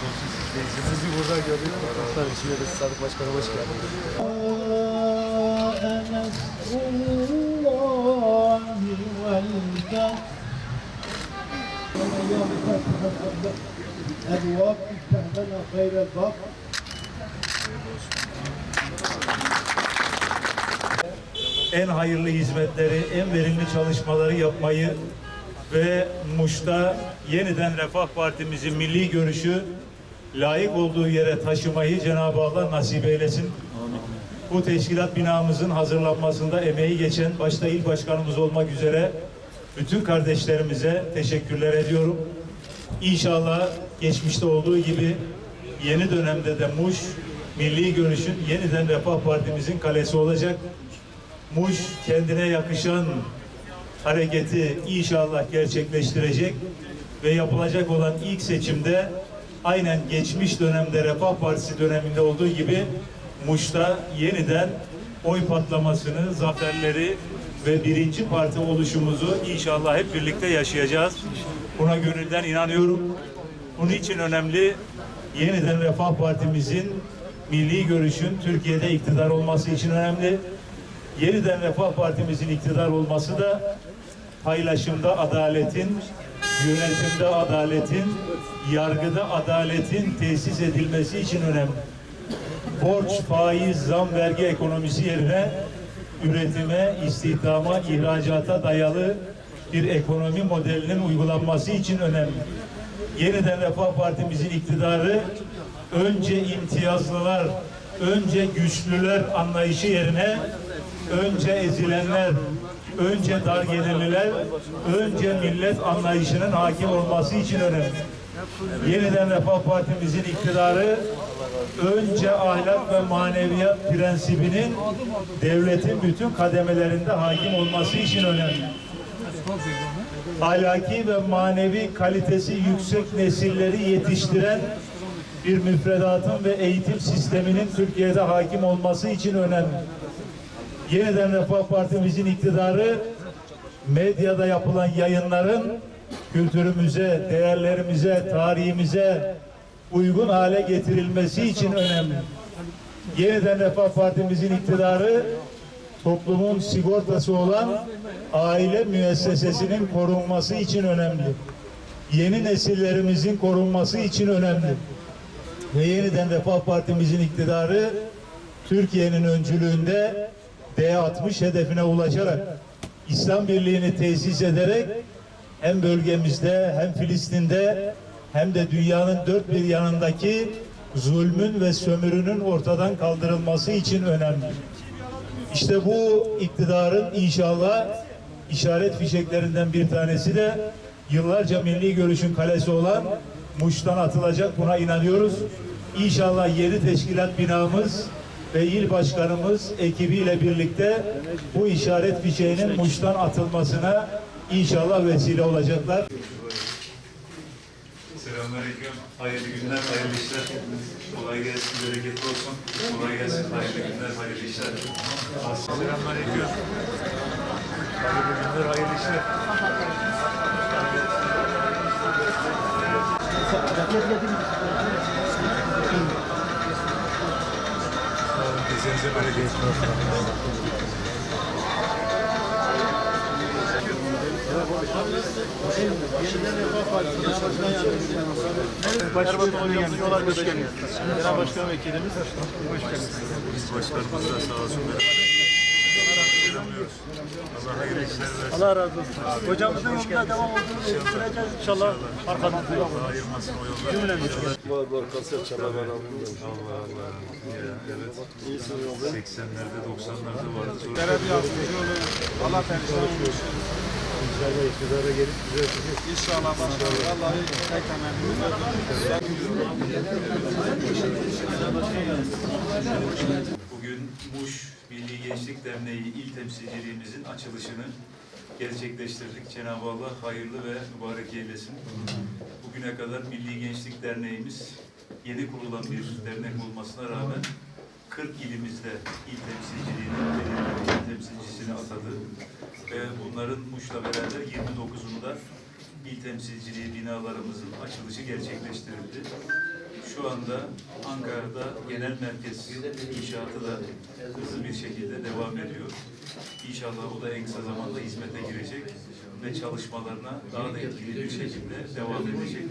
olsun. Sizi burada gördük. Tabii şimdi de Sadık Başkan'a hoş geldiniz. أبواب افتح لنا خير الباب en hayırlı hizmetleri, en verimli çalışmaları yapmayı ve Muş'ta yeniden Refah Partimizin milli görüşü layık olduğu yere taşımayı Cenab-ı Allah nasip eylesin. Bu teşkilat binamızın hazırlanmasında emeği geçen başta il başkanımız olmak üzere bütün kardeşlerimize teşekkürler ediyorum. İnşallah geçmişte olduğu gibi yeni dönemde de Muş milli görüşün yeniden Refah Partimizin kalesi olacak. Muş kendine yakışan hareketi inşallah gerçekleştirecek ve yapılacak olan ilk seçimde aynen geçmiş dönemde Refah Partisi döneminde olduğu gibi Muş'ta yeniden oy patlamasını, zaferleri ve birinci parti oluşumuzu inşallah hep birlikte yaşayacağız. Buna gönülden inanıyorum. Bunun için önemli yeniden Refah Partimizin milli görüşün Türkiye'de iktidar olması için önemli yeniden Refah Partimizin iktidar olması da paylaşımda adaletin, yönetimde adaletin, yargıda adaletin tesis edilmesi için önemli. Borç, faiz, zam, vergi ekonomisi yerine üretime, istihdama, ihracata dayalı bir ekonomi modelinin uygulanması için önemli. Yeniden Refah Partimizin iktidarı önce imtiyazlılar, önce güçlüler anlayışı yerine önce ezilenler, önce dar gelirliler, önce millet anlayışının hakim olması için önemli. Yeniden Refah Partimizin iktidarı önce ahlak ve maneviyat prensibinin devletin bütün kademelerinde hakim olması için önemli. Ahlaki ve manevi kalitesi yüksek nesilleri yetiştiren bir müfredatın ve eğitim sisteminin Türkiye'de hakim olması için önemli yeniden Refah Partimizin iktidarı medyada yapılan yayınların kültürümüze, değerlerimize, tarihimize uygun hale getirilmesi için önemli. Yeniden Refah Partimizin iktidarı toplumun sigortası olan aile müessesesinin korunması için önemli. Yeni nesillerimizin korunması için önemli. Ve yeniden Refah Partimizin iktidarı Türkiye'nin öncülüğünde D60 hedefine ulaşarak İslam Birliği'ni tesis ederek hem bölgemizde hem Filistin'de hem de dünyanın dört bir yanındaki zulmün ve sömürünün ortadan kaldırılması için önemli. İşte bu iktidarın inşallah işaret fişeklerinden bir tanesi de yıllarca milli görüşün kalesi olan Muş'tan atılacak buna inanıyoruz. İnşallah yeni teşkilat binamız ve il başkanımız ekibiyle birlikte bu işaret fişeğinin Muş'tan atılmasına inşallah vesile olacaklar. Selamünaleyküm. Hayırlı günler, hayırlı işler. Kolay gelsin, bereketli olsun. Kolay gelsin, hayırlı günler, hayırlı işler. Selamünaleyküm. Hayırlı günler, hayırlı işler. Sağ olun, kesenize bereket. Başkanım hocamız yol arkadaşı. Genel Başkan Vekilimiz. Başkanımız da sağ olsun. Selamlıyoruz. Allah versin. Allah razı olsun. Hocamızın yolunda devam olduğunu sürece inşallah arkamızda yok. Ayırmasın o yolları. Var var kasaya çalar Allah Allah. Ya, evet. 80'lerde 90'larda vardı. Belediye yardımcı olun. Allah perişan olmuş. İnşallah iktidara gelip düzeltecek. İnşallah başkanım. Vallahi tek temennimiz Bugün Muş Milli Gençlik Derneği İl Temsilciliğimizin açılışını gerçekleştirdik. Cenab-ı Allah hayırlı ve mübarek eylesin. Bugüne kadar Milli Gençlik Derneğimiz yeni kurulan bir dernek olmasına rağmen 40 ilimizde il temsilciliğini, il temsilcisini atadı. Ve bunların Muş'la beraber 29'unda il temsilciliği binalarımızın açılışı gerçekleştirildi. Şu anda Ankara'da genel merkez inşaatı da hızlı bir şekilde devam ediyor. İnşallah o da en kısa zamanda hizmete girecek ve çalışmalarına daha da etkili bir şekilde devam edecek.